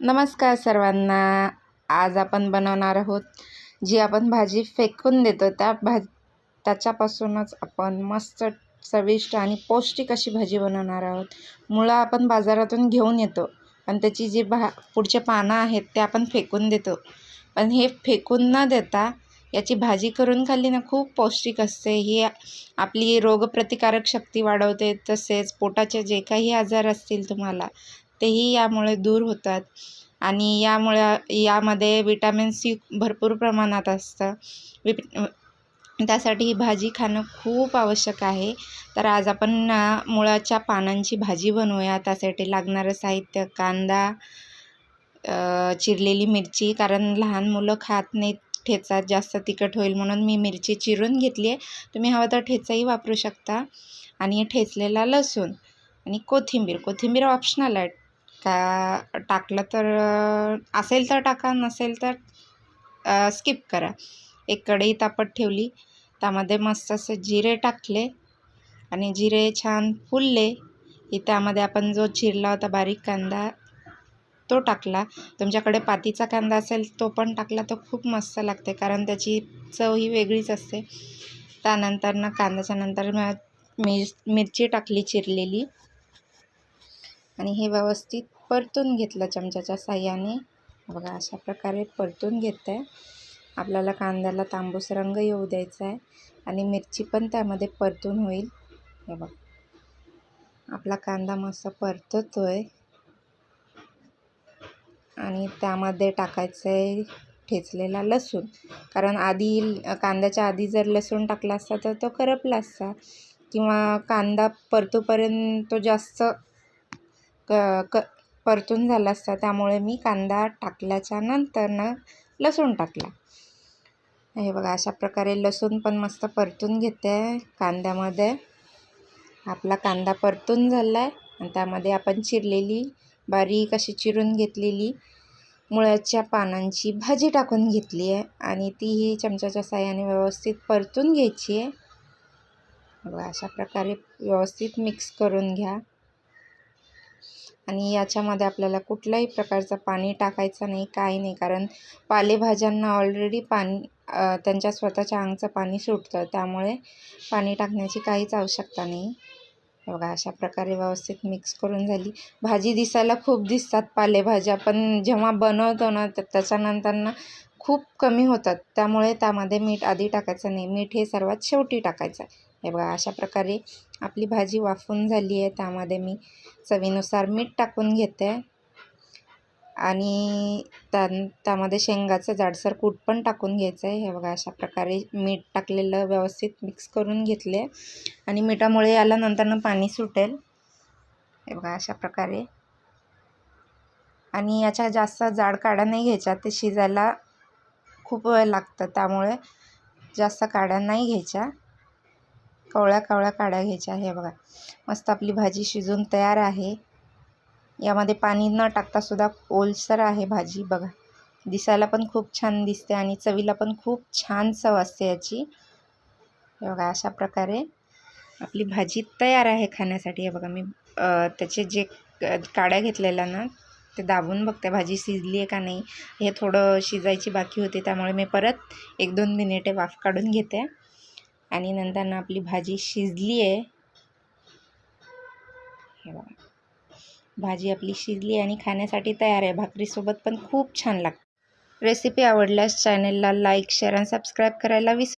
नमस्कार सर्वांना. आज आपण बनवणार आहोत जी आपण भाजी फेकून देतो त्या भाज त्याच्यापासूनच आपण मस्त चविष्ट आणि पौष्टिक अशी भाजी बनवणार आहोत. मुळं आपण बाजारातून घेऊन येतो पण त्याची जी भा पुढचे पानं आहेत ते आपण फेकून देतो. पण हे फेकून न देता याची भाजी करून खाल्ली ना खूप पौष्टिक असते. ही आपली रोगप्रतिकारक शक्ती वाढवते. तसेच पोटाचे जे काही आजार असतील तुम्हाला तेही यामुळे दूर होतात. आणि यामुळे यामध्ये विटॅमिन सी भरपूर प्रमाणात असतं. विप त्यासाठी ही भाजी खाणं खूप आवश्यक आहे. तर आज आपण मुळाच्या पानांची भाजी बनवूया. त्यासाठी लागणारं साहित्य कांदा चिरलेली मिरची कारण लहान मुलं खात नाहीत. ठेचा जास्त तिखट होईल म्हणून मी मिरची चिरून घेतली आहे तुम्ही हवं तर ठेचाही वापरू शकता. आणि ठेचलेला लसूण आणि कोथिंबीर. कोथिंबीर ऑप्शनल आहे का टाकलं तर असेल तर टाका नसेल तर स्किप करा. एक कढई तापत ठेवली. त्यामध्ये मस्त असे जिरे टाकले आणि जिरे छान फुलले. की त्यामध्ये आपण जो चिरला होता बारीक कांदा तो टाकला. तुमच्याकडे पातीचा कांदा असेल तो पण टाकला तर खूप मस्त लागते कारण त्याची चव ही वेगळीच असते. त्यानंतर ना कांद्याच्या नंतर मिर मिरची टाकली चिरलेली. आणि हे व्यवस्थित परतून घेतलं चमच्याच्या साह्याने. बघा अशा प्रकारे परतून घेत आहे आपल्याला कांद्याला तांबूस रंग येऊ द्यायचा आहे आणि मिरची पण त्यामध्ये परतून होईल. हे बघ. आपला कांदा मस्त परततो आहे आणि त्यामध्ये टाकायचं आहे ठेचलेला लसूण. कारण आधी कांद्याच्या आधी जर लसूण टाकला असता तर तो करपला असता. किंवा कांदा परतोपर्यंत तो जास्त क क परतून झाला असता. त्यामुळे मी कांदा टाकल्याच्या नंतरनं लसूण टाकला. हे बघा अशा प्रकारे लसूण पण मस्त परतून घेते कांद्यामध्ये. आपला कांदा परतून झाला आहे आणि त्यामध्ये आपण चिरलेली बारीक अशी चिरून घेतलेली मुळ्याच्या पानांची भाजी टाकून घेतली आहे आणि तीही चमच्याच्या साह्याने व्यवस्थित परतून घ्यायची आहे. बघा अशा प्रकारे व्यवस्थित मिक्स करून घ्या. आणि याच्यामध्ये आपल्याला कुठल्याही प्रकारचं पाणी टाकायचं नाही काही नाही. कारण पालेभाज्यांना ऑलरेडी पाणी त्यांच्या स्वतःच्या अंगचं पाणी सुटतं. त्यामुळे पाणी टाकण्याची काहीच आवश्यकता नाही. बघा अशा प्रकारे व्यवस्थित मिक्स करून झाली. भाजी दिसायला खूप दिसतात पालेभाज्या पण जेव्हा बनवतो ना तर त्याच्यानंतर ना खूप कमी होतात. त्यामुळे त्यामध्ये मीठ आधी टाकायचं नाही. मीठ हे सर्वात शेवटी टाकायचं आहे. हे बघा अशा प्रकारे आपली भाजी वाफून झाली आहे. त्यामध्ये मी चवीनुसार मीठ टाकून घेते. आणि त्या त्यामध्ये शेंगाचं जाडसर कूट पण टाकून घ्यायचं आहे हे बघा अशा प्रकारे मीठ टाकलेलं व्यवस्थित मिक्स करून घेतले. आणि मिठामुळे याला नंतरनं पाणी सुटेल. हे बघा अशा प्रकारे. आणि याच्या जास्त जाड काड्या नाही घ्यायच्या ते शिजायला खूप वेळ लागतं. त्यामुळे जास्त काड्या नाही घ्यायच्या. कवळ्या कवळ्या काड्या घ्यायच्या हे बघा. मस्त आपली भाजी शिजून तयार आहे. यामध्ये पाणी न टाकतासुद्धा ओलसर आहे भाजी. बघा. दिसायला पण खूप छान दिसते आणि चवीला पण खूप छान चव असते याची. हे बघा अशा प्रकारे आपली भाजी तयार आहे खाण्यासाठी. हे बघा मी त्याचे जे काड्या घेतलेल्या ना ते दाबून बघते. भाजी शिजली आहे का नाही? हे थोडं शिजायची बाकी होती त्यामुळे मी परत एक दोन मिनिटे वाफ काढून घेते. आणि नंतर आपली भाजी शिजली आहे हे बघा. भाजी आपली शिजली आणि खाण्यासाठी तयार आहे भाकरीसोबत पण खूप छान लागते. रेसिपी आवडल्यास चॅनलला लाईक शेअर आणि सबस्क्राईब करायला विसरू